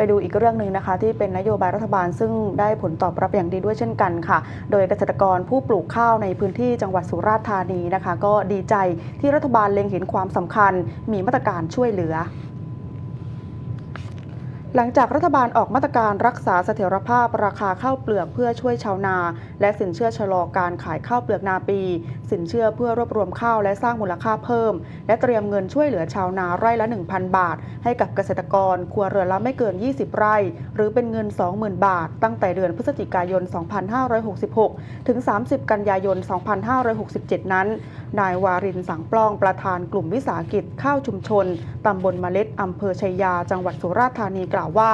ไปดูอีกเรื่องหนึ่งนะคะ ที่เป็นนโยบายรัฐบาลซึ่งได้ผลตอบรับอย่างดีด้วยเช่นกันค่ะ โดยเกษตรกรผู้ปลูกข้าวในพื้นที่จังหวัดสุราษฎร์ธานีนะคะ ก็ดีใจที่รัฐบาลเล็งเห็นความสำคัญ มีมาตรการช่วยเหลือหลังจากรัฐบาลออกมาตรการรักษาเสถียรภาพราคาข้าวเปลือกเพื่อช่วยชาวนา และสินเชื่อชะลอการขายข้าวเปลือกนาปี สินเชื่อเพื่อรวบรวมข้าวและสร้างมูลค่าเพิ่ม และเตรียมเงินช่วยเหลือชาวนาไร่ละ 1,000 บาท ให้กับเกษตรกรครัวเรือนละไม่เกิน 20 ไร่ หรือเป็นเงิน 20,000 บาท ตั้งแต่เดือนพฤศจิกายน 2566 ถึง 30 กันยายน 2567 นั้น นายวารินสังปล้องประธานกลุ่มวิสาหกิจข้าวชุมชนตำบลเมล็ดอำเภอชัยยา จังหวัดสุราษฎร์ธานีกล่าวว่า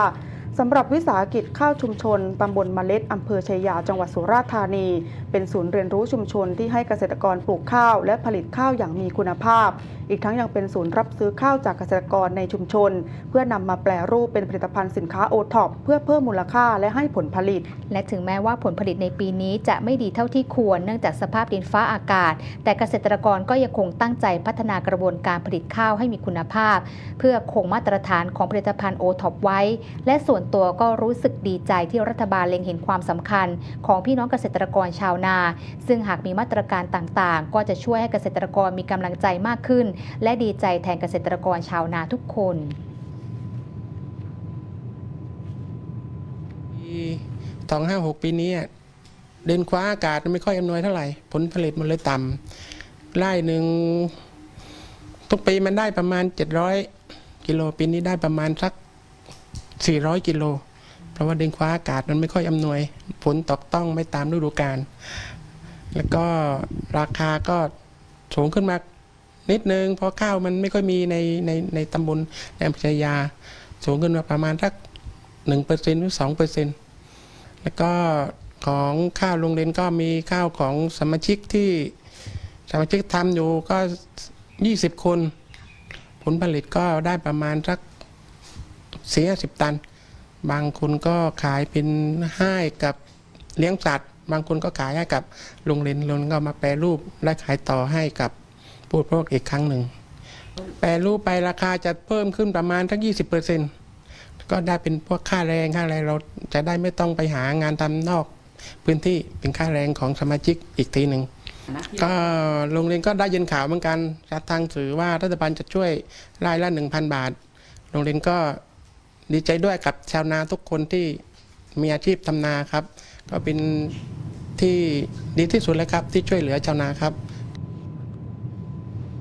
สำหรับวิสาหกิจข้าวชุมชน ตำบลเมล็ด อำเภอชัยยา จังหวัดสุราษฎร์ธานี เป็นศูนย์เรียนรู้ชุมชนที่ให้เกษตรกรปลูกข้าว และผลิตข้าวอย่างมีคุณภาพ อีกทั้งยังเป็นศูนย์รับซื้อข้าวจากเกษตรกรในชุมชน เพื่อนำมาแปลรูปเป็นผลิตภัณฑ์สินค้าโอท็อปเพื่อเพิ่มมูลค่าและให้ผลผลิต และถึงแม้ว่าผลผลิตในปีนี้จะไม่ดีเท่าที่ควรเนื่องจากสภาพดินฟ้าอากาศ แต่เกษตรกรก็ยังคงตั้งใจพัฒนากระบวนการผลิตข้าวให้มีคุณภาพ เพื่อคงมาตรฐานของผลิตภัณฑ์โอท็อปไว้ และส่วนตัวก็รู้สึกดีใจที่รัฐบาลเล็งเห็นความสำคัญ ของพี่น้องเกษตรกรชาวนา ซึ่งหากมีมาตรการต่างๆ ก็จะช่วยให้เกษตรกรมีกำลังใจมากขึ้น และดีใจแทนเกษตรกรชาวนาทุกคนปีสองห้าหกปีนี้เดินคว้าอากาศไม่ค่อยอำนวยเท่าไหร่ ผลผลิตมันเลยต่ำไร่หนึ่งทุกปีมันได้ประมาณเจ็ดร้อยกิโลปีนี้ได้ประมาณสัก สี่ร้อยกิโล เพราะว่าดินคว้าอากาศมันไม่ค่อยอำนวย ผลตกต้องไม่ตามฤดูกาล แล้วก็ราคาก็สูงขึ้นมานิดนึง เพราะข้าวมันไม่ค่อยมีในในในตำบลในอำเภอชายา สูงขึ้นมาประมาณสักหนึ่งเปอร์เซ็นต์หรือสองเปอร์เซ็นต์แล้วก็ของข้าวโรงเรียนก็มีข้าวของสมาชิกที่สมาชิกทำอยู่ก็ยี่สิบคน ผลผลิตก็ได้ประมาณสัก สี่สิบตัน บางคนก็ขายเป็นให้กับเลี้ยงสัตว์ บางคนก็ขายให้กับโรงเรียนโรงเรียนก็มาแปรรูปและขายต่อให้กับผู้บริโภคอีกครั้งหนึ่ง แปรรูปไปราคาจะเพิ่มขึ้นประมาณทั้งยี่สิบเปอร์เซ็นต์ก็ได้เป็นพวกค่าแรงค่าอะไรเราจะได้ไม่ต้องไปหางานทำนอก พื้นที่เป็นค่าแรงของสมาชิกอีกทีหนึ่งก็โรงเรียนก็ได้ยินข่าวเหมือนกันจากทางสื่อว่ารัฐบาลจะช่วยรายละหนึ่งพันบาท โรงเรียนก็ ดีใจด้วยกับชาวนาทุกคนที่มีอาชีพทำนาครับ ก็เป็นที่ดีที่สุดแล้วครับที่ช่วยเหลือชาวนาครับ